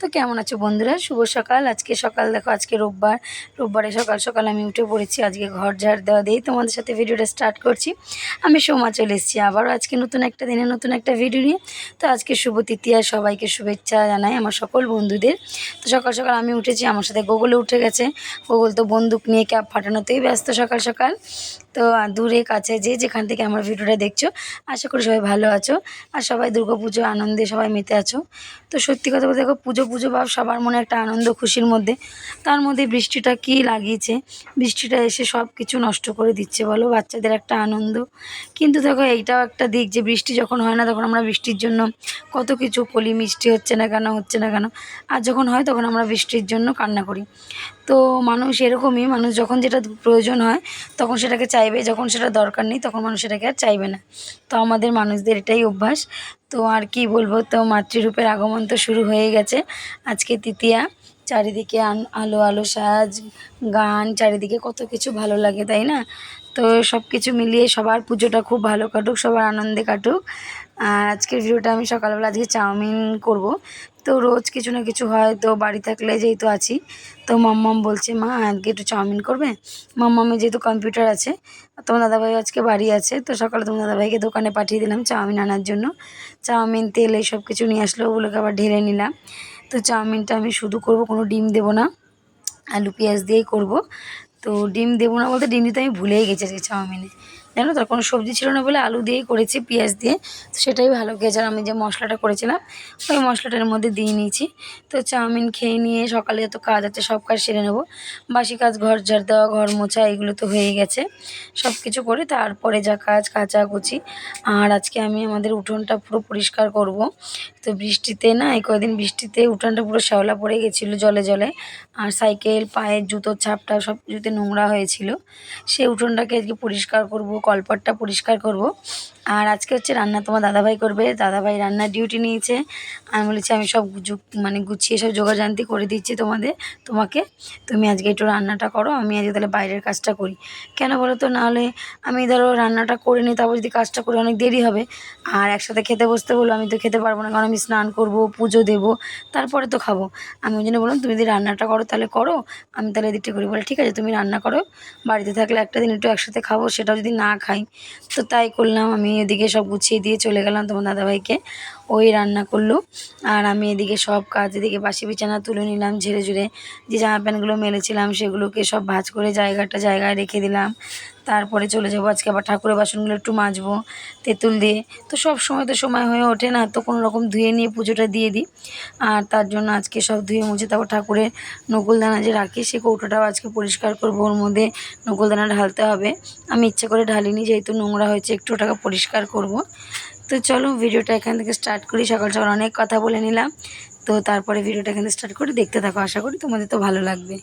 তো কেমন আছো বন্ধুরা? শুভ সকাল। আজকে সকাল, দেখো আজকে রোববার। রোববারে সকাল সকাল আমি উঠে পড়েছি, আজকে ঘর ঝাড় দেওয়া দিয়েই তোমাদের সাথে ভিডিওটা স্টার্ট করছি। আমি সোমা চলে এসেছি আবারও আজকে নতুন একটা দিনে, নতুন একটা ভিডিও নিয়ে। তো আজকে শুভ তৃতীয়া সবাইকে শুভেচ্ছা জানাই আমার সকল বন্ধুদের। তো সকাল সকাল আমি উঠেছি, আমার সাথে গোগলে উঠে গেছে। গোগল তো বন্দুক নিয়ে ক্যাব ফাটানোতেই ব্যস্ত সকাল সকাল। তো দূরে, কাছে যে যেখান থেকে আমার ভিডিওটা দেখছ, আশা করি সবাই ভালো আছো। আর সবাই দুর্গাপুজো আনন্দে সবাই মেতে আছো। তো সত্যি কথা বলতে দেখো, পুজো পুজো ভাব সবার মনে একটা আনন্দ খুশির মধ্যে। তার মধ্যে বৃষ্টিটা কি লাগিয়েছে? বৃষ্টিটা এসে সব কিছু নষ্ট করে দিচ্ছে বলো, বাচ্চাদের একটা আনন্দ। কিন্তু দেখো, এইটাও একটা দিক যে বৃষ্টি যখন হয় না, তখন আমরা বৃষ্টির জন্য কত কিছু কলি, মিষ্টি হচ্ছে না কেন, হচ্ছে না কেন, আর যখন হয় তখন আমরা বৃষ্টির জন্য কান্না করি। তো মানুষ এরকমই, মানুষ যখন যেটা প্রয়োজন হয়, তখন সেটাকে চাইবে, যখন সেটা দরকার নেই, তখন মানুষ সেটাকে আর চাইবে না। তো আমাদের মানুষদের এটাই অভ্যাস। তো আর কি বলব, তো মাতৃরূপের আগমন তো শুরু হয়ে গেছে। আজকে তৃতীয়া, চারিদিকে আলো আলো সাজ, গান, চারিদিকে কত কিছু ভালো লাগে, তাই না? তো সব কিছু মিলিয়ে সবার পুজোটা খুব ভালো কাটুক, সবার আনন্দে কাটুক। আর আজকের ভিডিওটা আমি সকালবেলা আজকে চাউমিন করব। তো রোজ কিছু না কিছু হয়, তো বাড়ি থাকলে যেহেতু আছি, তো মাম্মাম বলছে, মা, আজকে একটু চাউমিন করবে? মাম্মামের যেহেতু কম্পিউটার আছে, তোমার দাদাভাই আজকে বাড়ি আছে, তো সকালে তোমার দাদাভাইকে দোকানে পাঠিয়ে দিলাম চাউমিন আনার জন্য। চাউমিন, তেল এইসব কিছু নিয়ে আসলো, ওগুলোকে আবার ঢেলে নিলাম। তো চাউমিনটা আমি শুধু করব, কোনো ডিম দেবো না, আলু পেঁয়াজ দিয়েই করব। তো ডিম দেবো না বলতে ডিম দিতে আমি ভুলেই গেছি আজকে চাউমিনে। জানো তো কোনো সবজি ছিল না বলে আলু দিয়েই করেছি, পেঁয়াজ দিয়ে। তো সেটাই ভালো গেছে আর আমি যে মশলাটা করেছিলাম, ওই মশলাটার মধ্যে দিয়ে নিয়েছি। তো চাউমিন খেয়ে নিয়ে সকালে যত কাজ আছে সব কাজ সেরে নেব। বাসি কাজ, ঘর ঝাড় দেওয়া, ঘর মোছা, এগুলো তো হয়ে গেছে। সব কিছু করে তারপরে যা কাজ কাচাকুচি আর আজকে আমি আমাদের উঠোনটা পুরো পরিষ্কার করব। তো বৃষ্টিতে না, এই কদিন বৃষ্টিতে উঠোনটা পুরো শ্যাওলা পড়ে গেছিল জলে জলে। আর সাইকেল, পায়ের জুতোর ছাপটা সব কিছুতে নোংরা হয়েছিল। সেই উঠোনটাকে আজকে পরিষ্কার করব কলপাটটা পরিষ্কার করব। আর আজকে হচ্ছে রান্না তোমার দাদাভাই করবে। দাদাভাই রান্নার ডিউটি নিয়েছে। আমি বলেছি, আমি সব মানে গুছিয়ে সব যোগাযান্তি করে দিচ্ছি তোমাদের, তোমাকে। তুমি আজকে একটু রান্নাটা করো, আমি আজকে তাহলে বাইরের কাজটা করি। কেন বলো তো? নাহলে আমি ধরো রান্নাটা করে নিই, তারপর যদি কাজটা করে অনেক দেরি হবে। আর একসাথে খেতে বসতে বলব আমি তো খেতে পারব না, কারণ আমি স্নান করব, পুজো দেবো, তারপরে তো খাব। আমি ওই জন্য বললাম, তুমি যদি রান্নাটা করো তাহলে করো, আমি তাহলে এদিকটা করি। বলে, ঠিক আছে, তুমি রান্না করো। বাড়িতে থাকলে একটা দিন একটু একসাথে খাব, সেটাও যদি না খাই। তো তাই করলাম আমি এদিকে সব গুছিয়ে দিয়ে চলে গেলাম তোমার দাদাভাইকে। ওই রান্না করল। আর আমি এদিকে সব কাজ, এদিকে বাসি বিছানা তুলে নিলাম ঝেড়ে ঝুড়ে। যে জামা প্যান্টগুলো মেলেছিলাম সেগুলোকে সব ভাজ করে জায়গাটা জায়গায় রেখে দিলাম। তারপরে চলে যাব আজকে আবার ঠাকুরের বাসনগুলো একটু মাজবো, তেঁতুল দিয়ে। তো সব সময় তো সময় হয়ে ওঠে না, তো কোনো রকম ধুয়ে নিয়ে পুজোটা দিয়ে দিই। আর তার জন্য আজকে সব ধুয়ে মুছে তারপর ঠাকুরের নকুলদানা যে রাখি, সে কৌটোটাও আজকে পরিষ্কার করব। ওর মধ্যে নকুলদানা ঢালতে হবে। আমি ইচ্ছে করে ঢালিনি, যেহেতু নোংরা হয়েছে, একটু ওটাকে পরিষ্কার করব। তো চলো ভিডিওটা এখান থেকে স্টার্ট করি। সকাল সকাল অনেক কথা বলে নিলাম। তো তারপরে ভিডিওটা এখানে স্টার্ট করে দেখতে থাকো। আশা করি তোমাদের তো ভালো লাগবে।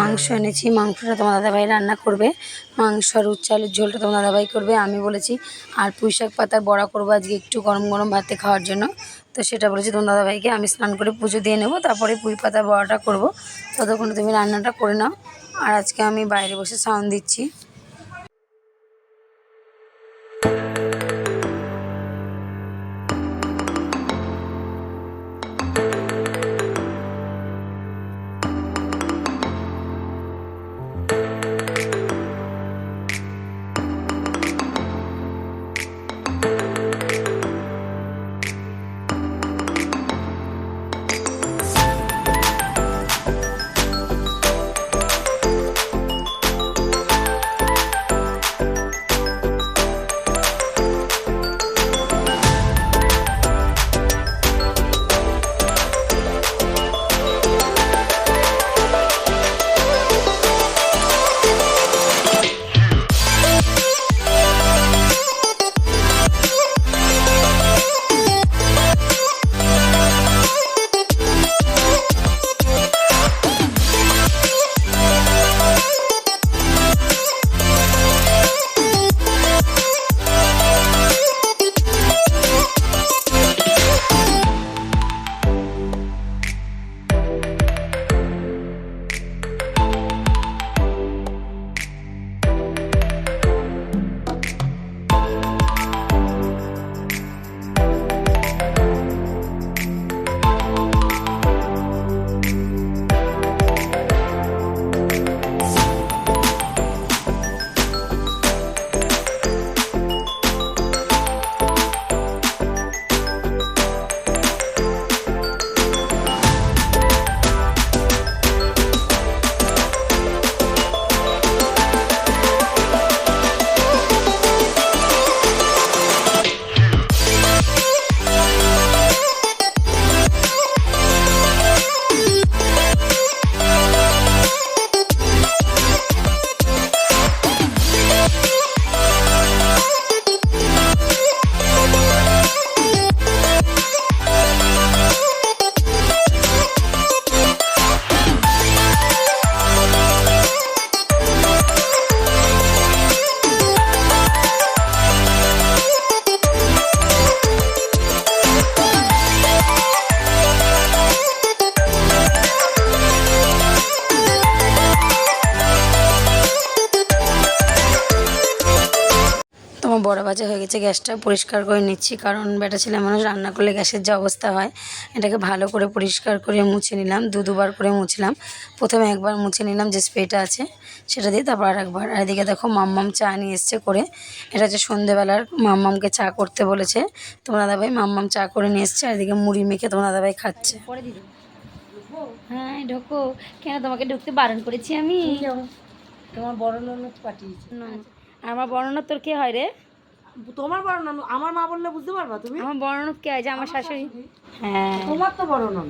মাংস এনেছি, মাংসটা তোমার দাদাভাই রান্না করবে। মাংস আর উচ্চালের ঝোলটা তোমার দাদাভাই করবে, আমি বলেছি। আর পুঁই শাক পাতার বড়া করব আজকে একটু গরম গরম ভাতে খাওয়ার জন্য। তো সেটা বলেছি তোমার দাদাভাইকে, আমি স্নান করে পুজো দিয়ে নেব, তারপরে পুঁই পাতার বড়াটা করব। ততক্ষণে তুমি রান্নাটা করে নাও। আর আজকে আমি বাইরে বসে সাউন্ড দিচ্ছি। তোমার বড় বাজে হয়ে গেছে গ্যাসটা পরিষ্কার করে নিচ্ছি। কারণ বেটা ছেলে মানুষ রান্না করলে গ্যাসের যে অবস্থা হয় এটাকে ভালো করে পরিষ্কার করে মুছে নিলাম দু দুবার করে মুছলাম। প্রথমে একবার মুছে নিলাম যে স্প্রেটা আছে সেটা দিয়ে তারপর আর একবার আর এদিকে দেখো মাম্মাম চা নিয়ে এসছে করে। এটা হচ্ছে সন্ধেবেলার মাম্মামকে চা করতে বলেছে তোমার দাদাভাই মাম্মাম চা করে নিয়ে এসছে আর এদিকে মুড়ি মেখে তোমার দাদাভাই খাচ্ছে। হ্যাঁ ঢোকো। কেন তোমাকে ঢুকতে বারণ করেছি আমি? তোমার বড় ননদ পাঠিয়েছে। আমার বর্ণনা তোর কে হয় রে? তোমার ননদ আমার মা বললে বুঝতে পারবা তুমি? আমার বর্ণনা কে হয় যে আমার শাশুড়ি? হ্যাঁ। তোমার তো ননদ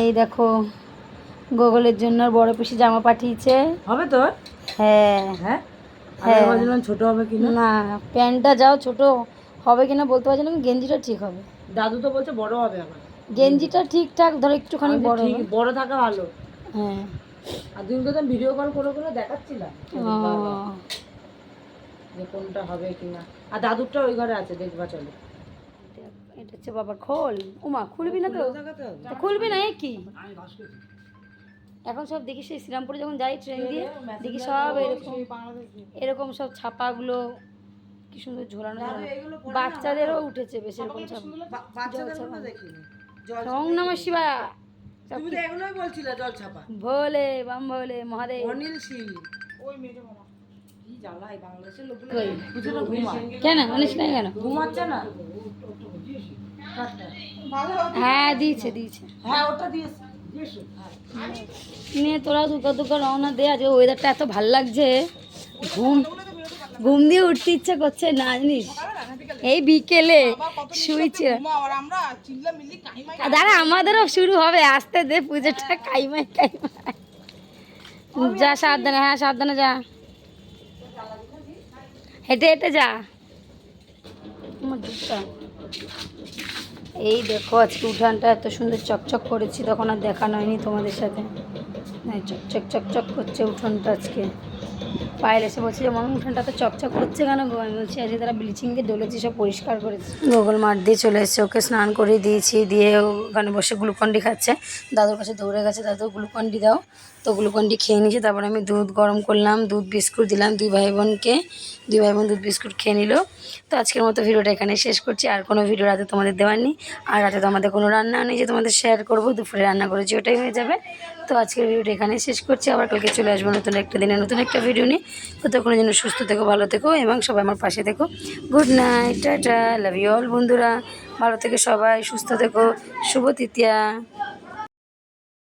এই দেখো গোগলের জন্য বড় পিসি জামা পাঠিয়েছে। হবে তোর? হ্যাঁ। হ্যাঁ? হ্যাঁ। ছোট হবে কিনা। না প্যান্টটা যাও ছোট হবে কিনা বলতে পারছি না গেঞ্জিটা ঠিক হবে। দাদু তো বলছে বড় হবে আমার গেঞ্জিটা ঠিকঠাক ধরো একটুখানি বড় ঠিক বড় থাকা ভালো। হ্যাঁ। আর দিনকে তো ভিডিও কল করে করে দেখাচ্ছিলাম। যে কোনটা হবে কিনা। আর দাদুরটা ওই ঘরে আছে দেখবা চলো। এটা হচ্ছে বাবার খোল। উমা খুলবি না তো? খুলবি না এ কি? এখন সব দেখি সেই শ্রীরামপুরে যখন যাই ট্রেন দিয়ে দেখি সব এরকম এরকম সব ছাপাগুলো কি সুন্দর ঝোলানো। বাচ্চাদেরও উঠেছে বেশ এরকম সব। ওং নম শিবা। তুমি তো এগুলোই বলছিলে জল ছাপা। ভোলে বাম ভোলে মহাদেব। অনিল সিং। ওই মেজো মামা। কেন? অনিস নাই কেন? ঘুমাচ্ছে না? হ্যাঁ দিয়েছে দিয়েছে। হ্যাঁ ওটা দিয়েছে। নিয়ে তোরা দুকা দুকা রওনা দে ওয়েদারটা এত ভালো লাগছে। ঘুম ঘুম দিয়ে উঠতে ইচ্ছে করছে না জানিস? এই বিকেলে শুয়েছে দাঁড়া আমাদেরও শুরু হবে আসতে দে পুজোটা কাইমাই কাইমাই। যা সাবধানে হ্যাঁ সাবধানে যা। হেঁটে হেঁটে যা। এই দেখো আজকে উঠানটা এত সুন্দর চকচক করেছি তখন আর দেখানো হয়নি তোমাদের সাথে। চকচক চকচক করছে উঠোনটা আজকে। পায়েল এসে বলছে উঠোনটা তো চকচক করছে কেন গো? আমি বলছি আজকে তারা ব্লিচিংকে ডলেছে সব পরিষ্কার করেছে। গোগল মাঠ দিয়ে চলে এসেছে, ওকে স্নান করে দিয়েছি, দিয়ে ওখানে বসে গ্লুকন্ডি খাচ্ছে। দাদুর কাছে দৌড়ে গেছে, দাদু, গ্লুকন্ডি দাও। তো গ্লুকন্ডি খেয়ে নিয়েছে, তারপর আমি দুধ গরম করলাম, দুধ বিস্কুট দিলাম, দুই ভাই বোনকে দুই ভাই বোন দুধ বিস্কুট খেয়ে নিল। তো আজকের মতো ভিডিওটা এখানে শেষ করছি, আর কোনো ভিডিও রাতে তোমাদের দেওয়ার নেই। আর রাতে তো আমাদের কোনো রান্না নেই যে তোমাদের শেয়ার করব, দুপুরে রান্না করেছি, ওটাই হয়ে যাবে। তো আজকের ভিডিওটা এখানে শেষ করছি, আবার কালকে চলে আসব নতুন একটা দিনে, নতুন একটা ভিডিও নিয়ে জন্য সুস্থ থেকো, ভালো থেকো এবং সবাই আমার পাশে থেকো। Good night tata love you all বন্ধুরা। ভালো থেকে সবাই সুস্থ থেকো। শুভ তৃতীয়া